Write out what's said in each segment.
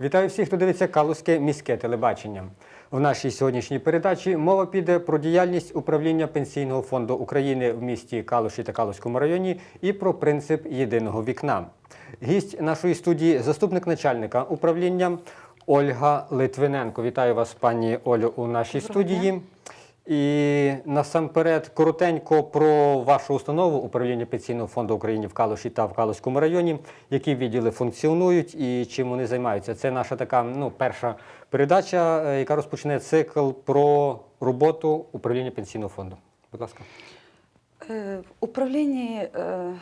Вітаю всіх, хто дивиться Калузьке міське телебачення. В нашій сьогоднішній передачі мова піде про діяльність управління Пенсійного фонду України в місті Калуші та Калузькому районі і про принцип єдиного вікна. Гість нашої студії заступник начальника управління Ольга Литвиненко. Вітаю вас, пані Олю, у нашій Доброго дня. І насамперед коротенько про вашу установу управління Пенсійного фонду України в Калуші та в Калуському районі, які відділи функціонують і чим вони займаються. Це наша така ну, перша передача, е, яка розпочне цикл про роботу управління Пенсійного фонду. Будь ласка. Е, В управлінні е,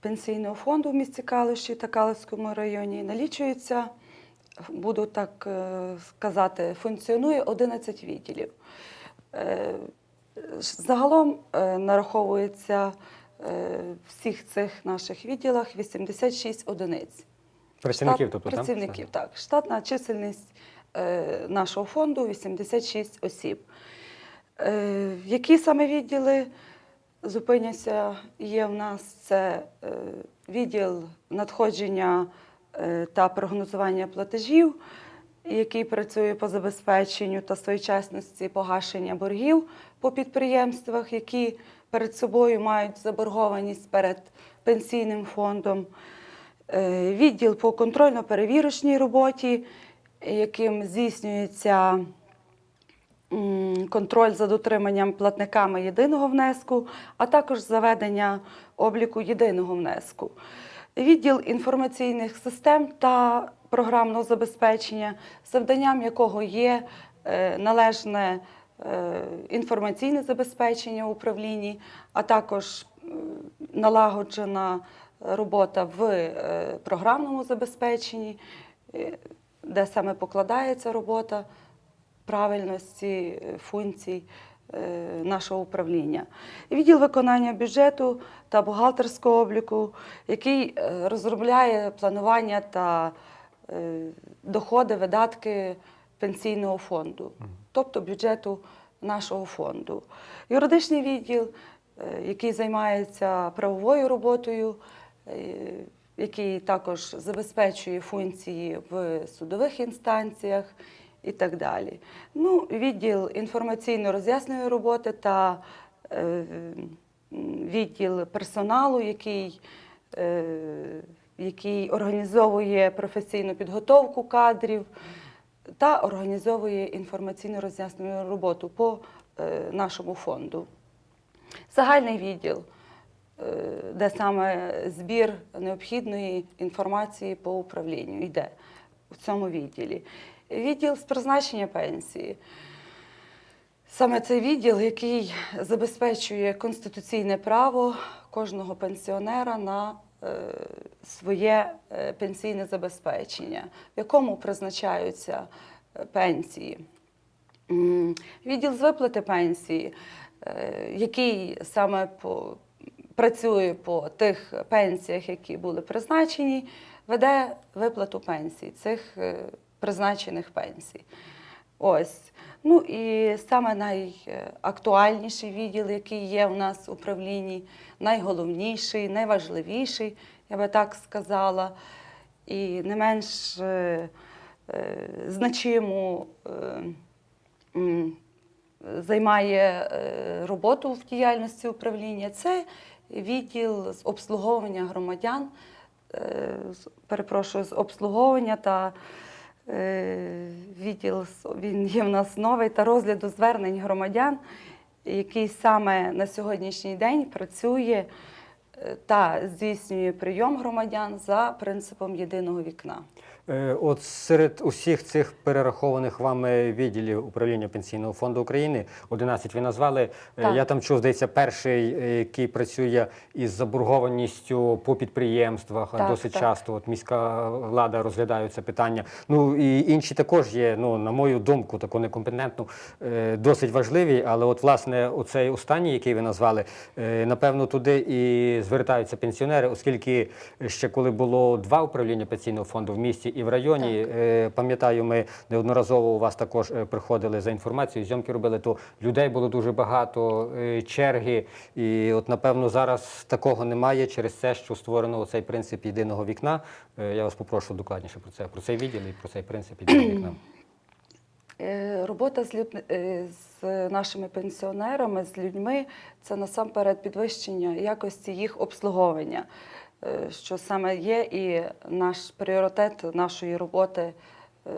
пенсійного фонду в місті Калуші та Калуському районі налічується, буду так сказати, функціонує 11 відділів. Е, Загалом е, нараховується е, в всіх цих наших відділах 86 одиниць. Працівників, Штат- тобто працівників, так. Штатна чисельність е, нашого фонду 86 осіб. Е, які саме відділи зупиняться є в нас? Це е, відділ надходження е, та прогнозування платежів, який працює по забезпеченню та своєчасності погашення боргів по підприємствах, які перед собою мають заборгованість перед пенсійним фондом. Е, Відділ по контрольно-перевірочній роботі, яким здійснюється контроль за дотриманням платниками єдиного внеску, а також заведення обліку єдиного внеску. Відділ інформаційних систем та програмного забезпечення, завданням якого є е, належне е, інформаційне забезпечення управлінні, а також налагоджена робота в е, програмному забезпеченні, де саме покладається робота правильності функцій нашого управління. Відділ виконання бюджету та бухгалтерського обліку, який е, розробляє планування та е, доходи, видатки пенсійного фонду, тобто бюджету нашого фонду. Юридичний відділ, е, який займається правовою роботою, е, який також забезпечує функції в судових інстанціях і так далі. Ну, відділ інформаційно-роз'ясної роботи та е, відділ персоналу, який, е, який організовує професійну підготовку кадрів та організовує інформаційно-роз'яснювальну роботу по е, нашому фонду. Загальний відділ, е, де саме збір необхідної інформації по управлінню йде в цьому відділі. Відділ з призначення пенсії. Саме цей відділ, який забезпечує конституційне право кожного пенсіонера на е, своє е, пенсійне забезпечення, в якому призначаються е, пенсії. Відділ з виплати пенсії, який саме по, працює по тих пенсіях, які були призначені, веде виплату пенсій, цих призначених пенсій. Ось. Ну і саме найактуальніший відділ, який є у нас в управлінні, найголовніший, найважливіший, я би так сказала, і не менш е, е, значиму е, займає е, роботу в діяльності управління. Це відділ з обслуговування громадян, е, перепрошую, з обслуговування та відділ з- він є в нас новий та розгляду звернень громадян, який саме на сьогоднішній день працює е, та здійснює прийом громадян за принципом єдиного вікна. Е, От серед усіх цих перерахованих вами відділів управління Пенсійного фонду України, 11 ви назвали. Е, Так. Я там чув, здається, перший, е, який працює із заборгованістю по підприємствах. Так, Досить так. часто от міська влада розглядає це питання. Ну і інші також є, ну, на мою думку, таку некомпетентну, досить важливі. Але от, власне, оцей останній, який ви назвали, напевно, туди і звертаються пенсіонери, оскільки ще коли було два управління пенсійного фонду в місті і в районі, е, пам'ятаю, ми неодноразово у вас також е, приходили за інформацією, зйомки робили, то людей було дуже багато, е, черги. І от, напевно, зараз такого немає через те, що створено цей принцип єдиного вікна. Я вас попрошу докладніше про це, про цей відділ і про цей принцип єдиного вікна. Робота з, люд... з нашими пенсіонерами, з людьми це насамперед підвищення якості їх обслуговування, що саме є і наш пріоритет нашої роботи е,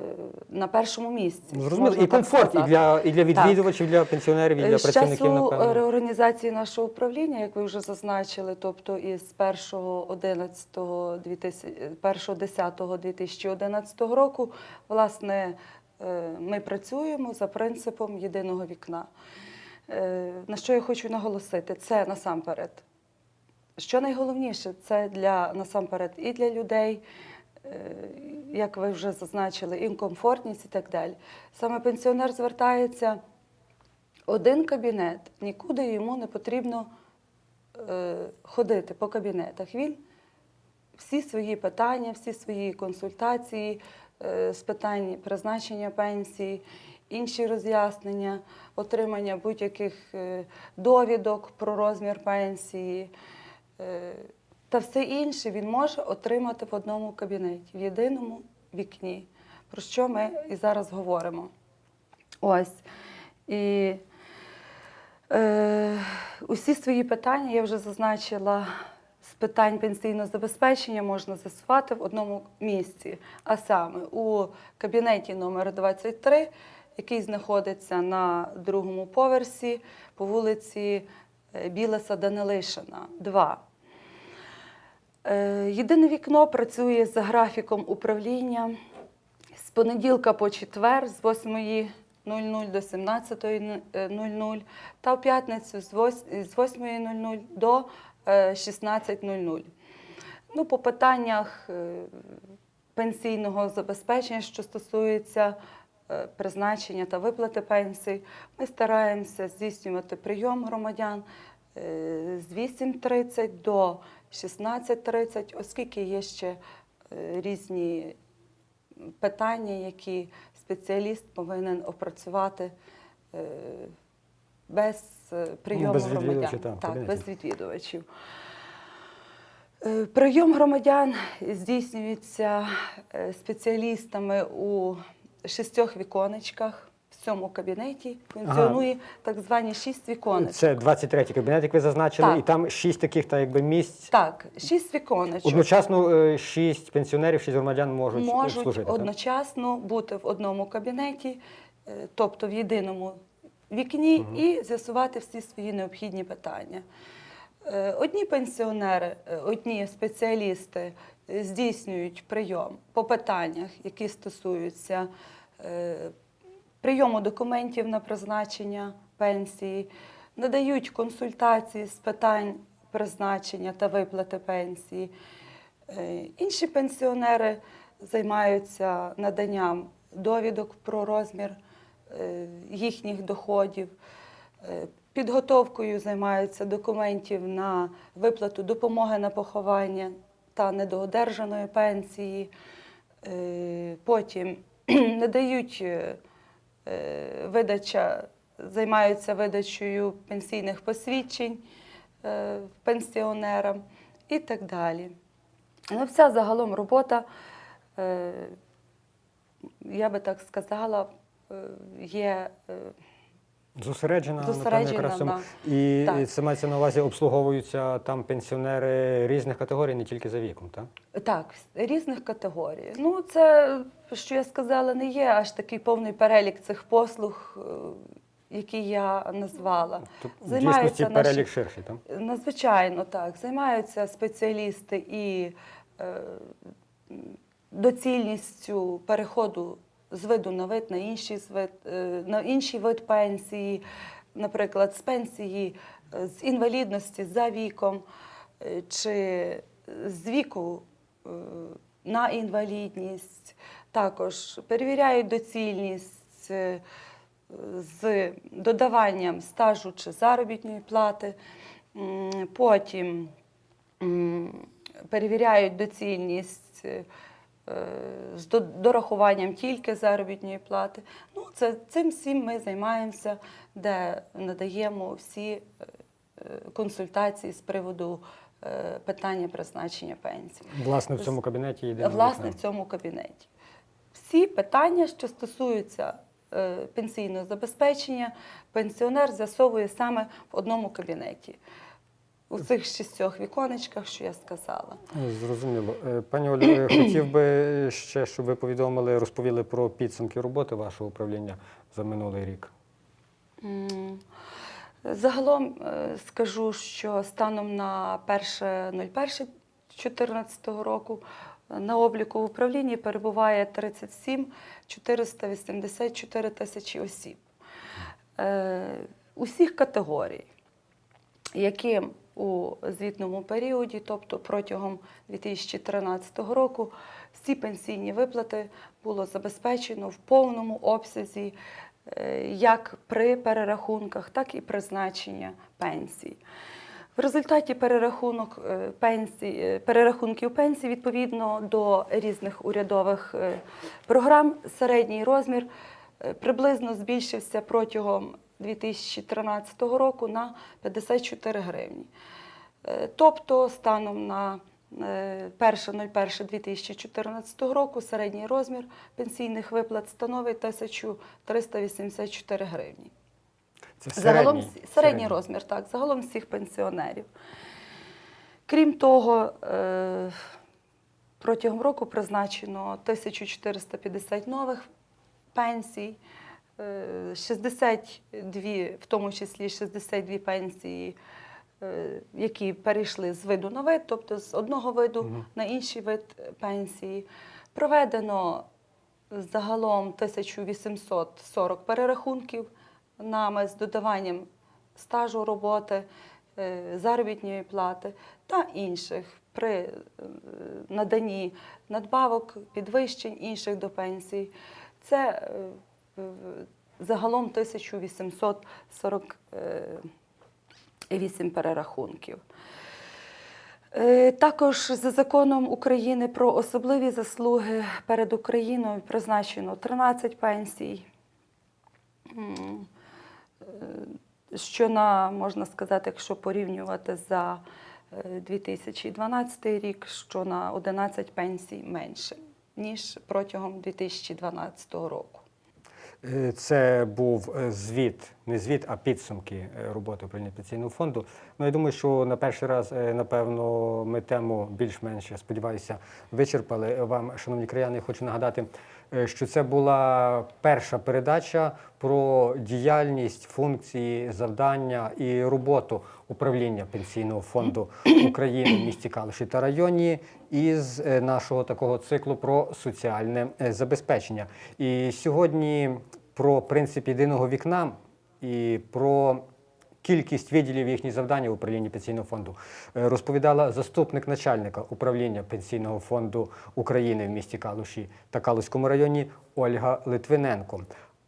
на першому місці. Зрозуміло, і так комфорт і для, і для відвідувачів, і для пенсіонерів, і для З працівників, часу напевно. реорганізації нашого управління, як ви вже зазначили, тобто із 1.10.2011 року, власне, е, ми працюємо за принципом єдиного вікна. Е, На що я хочу наголосити, це насамперед. Що найголовніше, це для насамперед і для людей, е, як ви вже зазначили, і комфортність і так далі. Саме пенсіонер звертається один кабінет, нікуди йому не потрібно е, ходити по кабінетах. Він всі свої питання, всі свої консультації е, з питань призначення пенсії, інші роз'яснення, отримання будь-яких довідок про розмір пенсії. Е, Та все інше він може отримати в одному кабінеті, в єдиному вікні, про що ми і зараз говоримо. Ось. І е, усі свої питання я вже зазначила з питань пенсійного забезпечення можна з'ясувати в одному місці, а саме у кабінеті номер 23, який знаходиться на другому поверсі по вулиці е, Білеса Данилишина, 2. Е, Єдине вікно працює за графіком управління з понеділка по четвер з 8.00 до 17.00 та в п'ятницю з 8.00 до е, 16.00. Ну, по питаннях е, пенсійного забезпечення, що стосується е, призначення та виплати пенсій, ми стараємося здійснювати прийом громадян е, з 8.30 до 16.30, оскільки є ще е, різні питання, які спеціаліст повинен опрацювати е, без е, прийому без громадян. відвідувачів, так, без відвідувачів. Прийом громадян здійснюється спеціалістами у шістьох віконечках. В цьому кабінеті функціонує так звані шість віконечок. Це 23-й кабінет, як ви зазначили, Так. і там шість таких та якби місць. Так, шість віконечок. Одночасно е, шість пенсіонерів, шість громадян можуть, можуть служити. так? одночасно бути в одному кабінеті, е, тобто в єдиному вікні, і з'ясувати всі свої необхідні питання. Е, Одні пенсіонери, одні спеціалісти здійснюють прийом по питаннях, які стосуються прийому документів на призначення пенсії, надають консультації з питань призначення та виплати пенсії. Е, Інші пенсіонери займаються наданням довідок про розмір е, їхніх доходів, е, підготовкою займаються документів на виплату допомоги на поховання та недоодержаної пенсії. Потім надають видача, займаються видачею пенсійних посвідчень е, пенсіонерам і так далі. Ну, вся загалом робота, е, я би так сказала, е, є е, Зосереджена, напевно, Зосереджена якраз на- І Так. це мається на увазі, обслуговуються там пенсіонери різних категорій, не тільки за віком, так? так, різних категорій. Ну, це, що я сказала, не є аж такий повний перелік цих послуг, е, які я назвала. Тобто, Займаються наші- перелік ширший, так? Надзвичайно так. Займаються спеціалісти і е, доцільністю переходу з виду на вид на інший, вид, е, на інший вид пенсії, наприклад, з пенсії е, з інвалідності за віком е, чи з віку на інвалідність. Також перевіряють доцільність з додаванням стажу чи заробітної плати. Потім перевіряють доцільність з дорахуванням тільки заробітної плати. Ну, це, цим всім ми займаємося, де надаємо всі е, е, консультації з приводу е, питання призначення пенсії. Власне, в цьому кабінеті єдине Власне, в цьому кабінеті. Всі питання, що стосуються е, пенсійного забезпечення, пенсіонер з'ясовує саме в одному кабінеті. У цих шістьох віконечках, що я сказала. Е, Зрозуміло. Е, Пані Олю, е, хотів би ще, щоб ви повідомили, розповіли про підсумки роботи вашого управління за минулий рік. Загалом е, скажу, що станом на 1.01.2014 року на обліку в управлінні перебуває 37 484 тисячі осіб. Усіх категорій, яким у звітному періоді, тобто протягом 2013 року, всі пенсійні виплати було забезпечено в повному обсязі е, як при перерахунках, так і призначення пенсій. В результаті перерахунок е, пенсій, е, перерахунків пенсій відповідно до різних урядових програм середній розмір приблизно збільшився протягом 2013 року на 54 гривні. Е, Тобто станом на е, 1.01.2014 року середній розмір пенсійних виплат становить 1384 гривні. Це Загалом середній, середній розмір, так, загалом всіх пенсіонерів. Крім того, е, протягом року призначено 1450 нових пенсій, е, 62, в тому числі 62 пенсії, е, які перейшли з виду на вид, тобто з одного виду Мгм. на інший вид пенсії. Проведено загалом 1840 перерахунків нами з додаванням стажу роботи, е, заробітної плати та інших при е, наданні надбавок, підвищень інших до пенсій. Це е, загалом 1848 перерахунків. Е, Також за законом України про особливі заслуги перед Україною призначено 13 пенсій, е, що на, можна сказати, якщо порівнювати за е, 2012 рік, що на 11 пенсій менше, ніж протягом 2012 року. Е, Це був е, звіт, не звіт, а підсумки е, роботи управління пенсійного фонду. Ну, я думаю, що на перший раз, напевно, ми тему більш-менш, я сподіваюся, вичерпали. Вам, шановні краяни, хочу нагадати, що це була перша передача про діяльність, функції, завдання і роботу управління пенсійного фонду України в місті Калуші та районі із е, нашого такого циклу про соціальне е, забезпечення. І сьогодні про принцип єдиного вікна і про кількість відділів їхні завдання в управлінні пенсійного фонду е, розповідала заступник начальника управління пенсійного фонду України в місті Калуші та Калуському районі Ольга Литвиненко.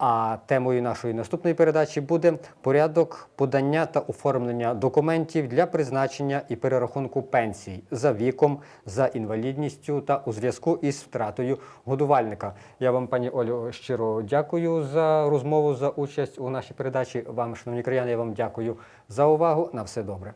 А темою нашої наступної передачі буде порядок подання та оформлення документів для призначення і перерахунку пенсій за віком, за інвалідністю та у зв'язку із втратою годувальника. Я вам, пані Олю, щиро дякую за розмову, за участь у нашій передачі. Вам, шановні краяни, я вам дякую за увагу. На все добре.